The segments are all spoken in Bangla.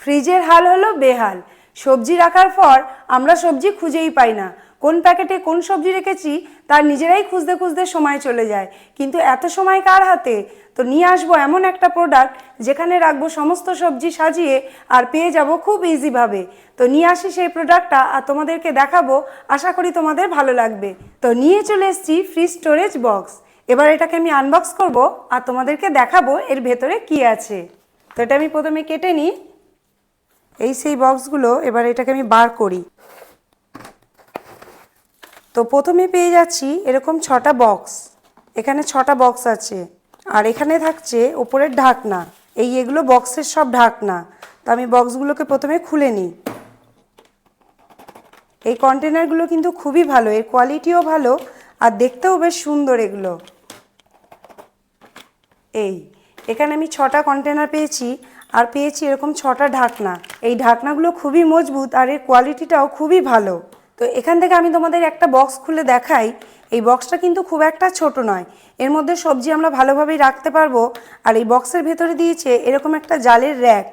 ফ্রিজের হাল হলো বেহাল। সবজি রাখার পর আমরা সবজি খুঁজেই পাই না। কোন প্যাকেটে কোন সবজি রেখেছি, তার নিজেরাই খুঁজতে খুঁজতে সময় চলে যায়। কিন্তু এত সময় কার হাতে? তো নিয়ে আসব এমন একটা প্রোডাক্ট যেখানে রাখব সমস্ত সবজি সাজিয়ে আর পেয়ে যাব খুব ইজিভাবে তো নিয়ে আসি সেই প্রোডাক্টটা আর তোমাদেরকে দেখাবো। আশা করি তোমাদের ভালো লাগবে। তো নিয়ে চলে এসেছি ফ্রি স্টোরেজ বক্স এবার এটাকে আমি আনবক্স করব আর তোমাদেরকে দেখাবো এর ভেতরে কি আছে। তো এটা আমি প্রথমে কেটে নিই। এই সেই বক্সগুলো এবার এটাকে আমি বার করি। তো প্রথমে পেয়ে যাচ্ছি এরকম ছটা বক্স এখানে ছটা বক্স আছে। আর এখানে থাকছে ওপরের ঢাকনা। এই এগুলো বক্সের সব ঢাকনা। তো আমি বক্সগুলোকে প্রথমে খুলে নিই। এই কন্টেনারগুলো কিন্তু খুবই ভালো। এর কোয়ালিটিও ভালো আর দেখতেও বেশ সুন্দর এগুলো। এই, এখানে আমি ছটা কন্টেনার পেয়েছি। আর পেয়েছি এরকম ছটা ঢাকনা। এই ঢাকনাগুলো খুবই মজবুত আর এর কোয়ালিটিটাও খুবই ভালো। তো এখান থেকে আমি তোমাদের একটা বক্স খুলে দেখাই। এই বক্সটা কিন্তু খুব একটা ছোট নয়। এর মধ্যে সবজি আমরা ভালোভাবেই রাখতে পারব। আর এই বক্সের ভেতরে দিয়েছে এরকম একটা জালের র্যাক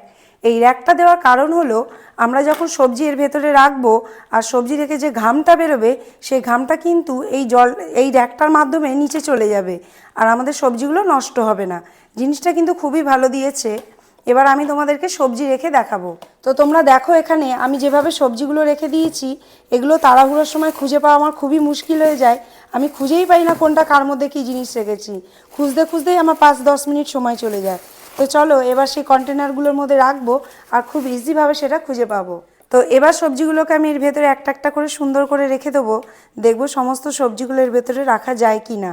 এই র্যাকটা দেওয়ার কারণ হলো, আমরা যখন সবজি এর ভেতরে রাখব আর সবজি থেকে যে ঘামটা বেরোবে, সেই ঘামটা কিন্তু এই জল, এই র্যাকটার মাধ্যমে নিচে চলে যাবে। আর আমাদের সবজিগুলো নষ্ট হবে না। জিনিসটা কিন্তু খুবই ভালো দিয়েছে। এবার আমি তোমাদেরকে সবজি রেখে দেখাবো। তো তোমরা দেখো এখানে, আমি যেভাবে সবজিগুলো রেখে দিয়েছি, এগুলো তাড়াহুড়োর সময় খুঁজে পাওয়া আমার খুবই মুশকিল হয়ে যায়। আমি খুঁজেই পাই না কোনটা কার মধ্যে কী জিনিস রেখেছি। খুঁজতে খুঁজতেই আমার পাঁচ দশ মিনিট সময় চলে যায়। তো চলো, এবার সেই কন্টেনারগুলোর মধ্যে রাখব আর খুব ইজিভাবে সেটা খুঁজে পাবো। তো এবার সবজিগুলোকে আমি এর ভেতরে একটা একটা করে সুন্দর করে রেখে দেবো। দেখব সমস্ত সবজিগুলো এর ভেতরে রাখা যায় কি না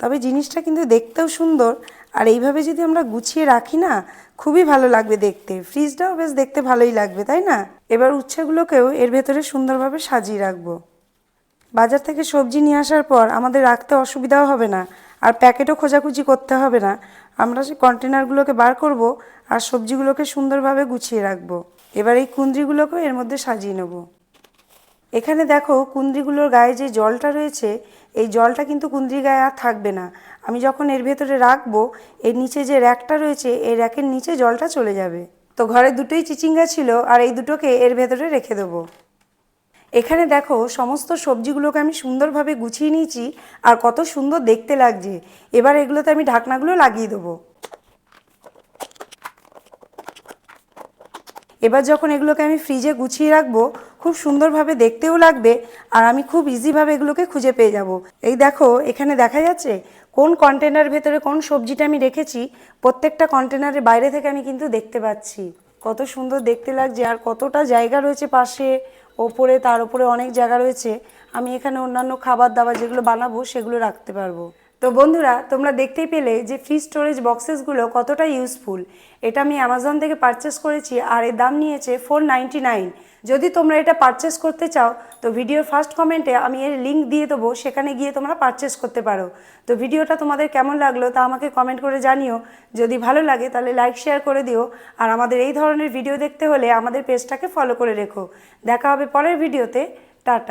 তবে জিনিসটা কিন্তু দেখতেও সুন্দর। আর এইভাবে যদি আমরা গুছিয়ে রাখি না, খুবই ভালো লাগবে দেখতে। ফ্রিজটাও বেশ দেখতে ভালোই লাগবে, তাই না? এবার উচ্ছেগুলোকেও এর ভেতরে সুন্দরভাবে সাজিয়ে রাখব। বাজার থেকে সবজি নিয়ে আসার পর আমাদের রাখতে অসুবিধাও হবে না। আর প্যাকেটও খোঁজাখুঁজি করতে হবে না। আমরা সেই কন্টেনারগুলোকে বার করব আর সবজিগুলোকে সুন্দরভাবে গুছিয়ে রাখব। এবার এই কুন্দ্রিগুলোকেও এর মধ্যে সাজিয়ে নেব। এখানে দেখো কুন্দ্রিগুলোর গায়ে যে জলটা রয়েছে, এই জলটা কিন্তু কুন্দ্রি গায়ে আর থাকবে না। আমি যখন এর ভেতরে রাখব, এর নিচে যে র্যাকটা রয়েছে, এই র্যাকের নিচে জলটা চলে যাবে। তো ঘরে দুটোই চিচিঙ্গা ছিল, আর এই দুটোকে এর ভেতরে রেখে দেবো। এখানে দেখো সমস্ত সবজিগুলোকে আমি সুন্দরভাবে গুছিয়ে নিয়েছি, আর কত সুন্দর দেখতে লাগছে। এবার এগুলোতে আমি ঢাকনাগুলো লাগিয়ে দেবো। এবার যখন এগুলোকে আমি ফ্রিজে গুছিয়ে রাখব খুব সুন্দরভাবে দেখতেও লাগবে আর আমি খুব ইজিভাবে এগুলোকে খুঁজে পেয়ে যাব। এই দেখো, এখানে দেখা যাচ্ছে কোন কন্টেনার ভেতরে কোন সবজিটা আমি রেখেছি, প্রত্যেকটা কন্টেনারের বাইরে থেকে আমি কিন্তু দেখতে পাচ্ছি। কত সুন্দর দেখতে লাগছে আর কতটা জায়গা রয়েছে পাশে, ওপরে, তার উপরে অনেক জায়গা রয়েছে। আমি এখানে অন্যান্য খাবার দাবার যেগুলো বানাবো সেগুলো রাখতে পারব। তো বন্ধুরা, তোমরা দেখতেই পেলে যে ফ্রি স্টোরেজ বক্সেসগুলো কতটা ইউজফুল এটা আমি অ্যামাজন থেকে পারচেস করেছি আর এর দাম নিয়েছে ফোর নাইনটি নাইন যদি তোমরা এটা পারচেস করতে চাও, তো ভিডিওর ফার্স্ট কমেন্টে আমি এর লিঙ্ক দিয়ে দেবো, সেখানে গিয়ে তোমরা পারচেস করতে পারো। তো ভিডিওটা তোমাদের কেমন লাগল তা আমাকে কমেন্ট করে জানিও। যদি ভালো লাগে তাহলে লাইক শেয়ার করে দিও। আর আমাদের এই ধরনের ভিডিও দেখতে হলে আমাদের পেজটাকে ফলো করে রেখো। দেখা হবে পরের ভিডিওতে টাটা।